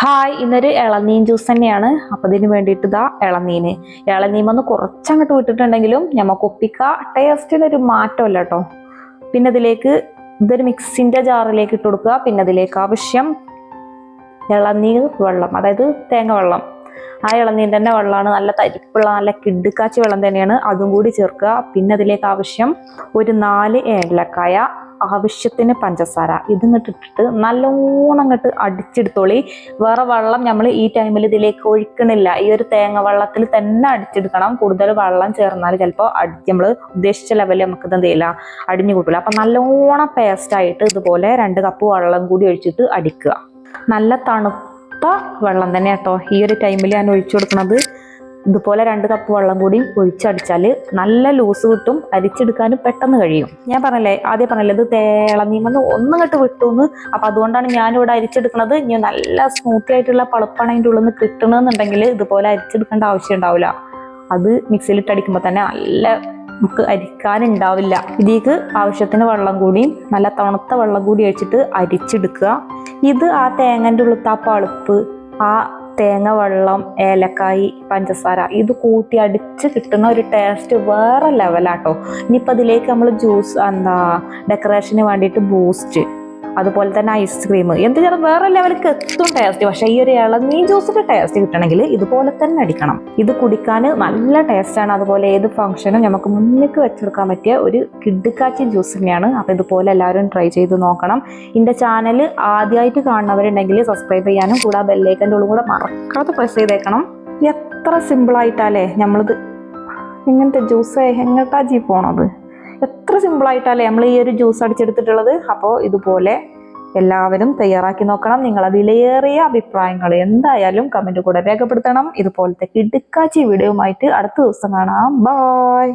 Hi ഇന്നൊരു ഇളനീൻ juice തന്നെയാണ്. അപ്പൊ ഇതിന് വേണ്ടിയിട്ട് ഇതാ ഇളനീന്. ഇളനീമൊന്ന് കുറച്ചങ്ങോട്ട് വിട്ടിട്ടുണ്ടെങ്കിലും നമുക്ക് ഒപ്പിക്ക ടേസ്റ്റിനൊരു മാറ്റമല്ല കേട്ടോ പിന്നെ ഇതിലേക്ക് ഇതൊരു മിക്സിന്റെ ജാറിലേക്ക് ഇട്ട് കൊടുക്കുക. പിന്നെ അതിലേക്ക് ആവശ്യം ഇളനീർ വെള്ളം അതായത് തേങ്ങ വെള്ളം. ആ ഇളനീർ തന്നെ വെള്ളമാണ് നല്ല തരിപ്പുള്ള നല്ല കിടുക്കാച്ചി വെള്ളം തന്നെയാണ്. അതും കൂടി ചേർക്കുക. പിന്നെ അതിലേക്ക് ആവശ്യം ഒരു നാല് ഏലക്കായ ആവശ്യത്തിന് പഞ്ചസാര. ഇത് ഇട്ടിട്ട് നല്ലോണം അങ്ങോട്ട് അടിച്ചെടുത്തോളി. വേറെ വെള്ളം നമ്മൾ ഈ ടൈമിൽ ഇതിലേക്ക് ഒഴിക്കണില്ല. ഈ ഒരു തേങ്ങ വെള്ളത്തിൽ തന്നെ അടിച്ചെടുക്കണം. കൂടുതൽ വെള്ളം ചേർന്നാൽ ചിലപ്പോൾ അടിച്ച് നമ്മൾ ഉദ്ദേശിച്ച ലെവലിൽ നമുക്ക് ഇത് എന്തെയില്ല അടിഞ്ഞു കൂട്ടില്ല അപ്പം നല്ലോണം പേസ്റ്റായിട്ട് ഇതുപോലെ രണ്ട് കപ്പ് വെള്ളം കൂടി ഒഴിച്ചിട്ട് അടിക്കുക. നല്ല തണുത്ത വെള്ളം തന്നെ കേട്ടോ ഈ ഒരു ടൈമിൽ ഞാൻ ഒഴിച്ചു കൊടുക്കുന്നത് ഇതുപോലെ രണ്ട് കപ്പ് വെള്ളം കൂടി ഒഴിച്ചടിച്ചാൽ നല്ല ലൂസ് കിട്ടും അരിച്ചെടുക്കാനും പെട്ടെന്ന് കഴിയും. ഞാൻ പറഞ്ഞല്ലേ ആദ്യം പറഞ്ഞല്ലേ ഇത് തേളനീമെന്ന് ഒന്നും കെട്ട് വിട്ടുന്ന്. അപ്പൊ അതുകൊണ്ടാണ് ഞാനിവിടെ അരിച്ചെടുക്കുന്നത് ഇനി നല്ല സ്മൂത്തി ആയിട്ടുള്ള പളുപ്പാണ് അതിന്റെ ഉള്ളിൽ നിന്ന് കിട്ടണമെന്നുണ്ടെങ്കിൽ ഇതുപോലെ അരിച്ചെടുക്കേണ്ട ആവശ്യം ഉണ്ടാവില്ല. അത് മിക്സിയിലിട്ട് അടിക്കുമ്പോൾ തന്നെ നല്ല നമുക്ക് അരിക്കാനുണ്ടാവില്ല. ഇതിലേക്ക് ആവശ്യത്തിന് വെള്ളം കൂടിയും നല്ല തണുത്ത വെള്ളം കൂടി ഒഴിച്ചിട്ട് അരിച്ചെടുക്കുക. ഇത് ആ തേങ്ങന്റെ ഉള്ളിലത്തെ ആ പളുപ്പ് ആ തേങ്ങ വെള്ളം ഏലക്കായി പഞ്ചസാര ഇത് കൂട്ടി അടിച്ച് കിട്ടുന്ന ഒരു ടേസ്റ്റ് വേറെ ലെവലാട്ടോ ഇനിയിപ്പോൾ അതിലേക്ക് നമ്മൾ ജ്യൂസ് എന്താ ഡെക്കറേഷന് വേണ്ടിയിട്ട് ബൂസ്റ്റ് അതുപോലെ തന്നെ ഐസ്ക്രീം എന്ത് ചേർന്ന് വേറെ ലെവലിലേക്ക് എത്തും ടേസ്റ്റ് പക്ഷേ ഈ ഒരു ഇളനീ ജ്യൂസിന്റെ ടേസ്റ്റ് കിട്ടണമെങ്കിൽ ഇതുപോലെ തന്നെ അടിക്കണം. ഇത് കുടിക്കാൻ നല്ല ടേസ്റ്റാണ് അതുപോലെ ഏത് ഫംഗ്ഷനും നമുക്ക് മുന്നിലേക്ക് വെച്ചെടുക്കാൻ പറ്റിയ ഒരു കിഡ്ഡിക്കാച്ചി ജ്യൂസ് തന്നെയാണ്. അപ്പോൾ ഇതുപോലെ എല്ലാവരും ട്രൈ ചെയ്ത് നോക്കണം. എന്റെ ചാനൽ ആദ്യമായിട്ട് കാണുന്നവരുണ്ടെങ്കിൽ സബ്സ്ക്രൈബ് ചെയ്യാനും കൂടെ ബെല്ലേക്കന്റെ ഉള്ളും കൂടെ മറക്കാതെ പ്രസ് ചെയ്തേക്കണം. എത്ര സിമ്പിളായിട്ടല്ലേ നമ്മളിത് ഇങ്ങനത്തെ ജ്യൂസ് എങ്ങോട്ടാ ജീ പോണത്? എത്ര സിമ്പിളായിട്ടല്ലേ നമ്മൾ ഈ ഒരു ജ്യൂസ് അടിച്ചെടുത്തിട്ടുള്ളത്? അപ്പോൾ ഇതുപോലെ എല്ലാവരും തയ്യാറാക്കി നോക്കണം. നിങ്ങൾ വിലയേറിയ അഭിപ്രായങ്ങൾ എന്തായാലും കമന്റ് കൂടെ രേഖപ്പെടുത്തണം. ഇതുപോലത്തെ കിടുക്കാച്ചി ആയിട്ട് അടുത്ത ദിവസം കാണാം. ബായ്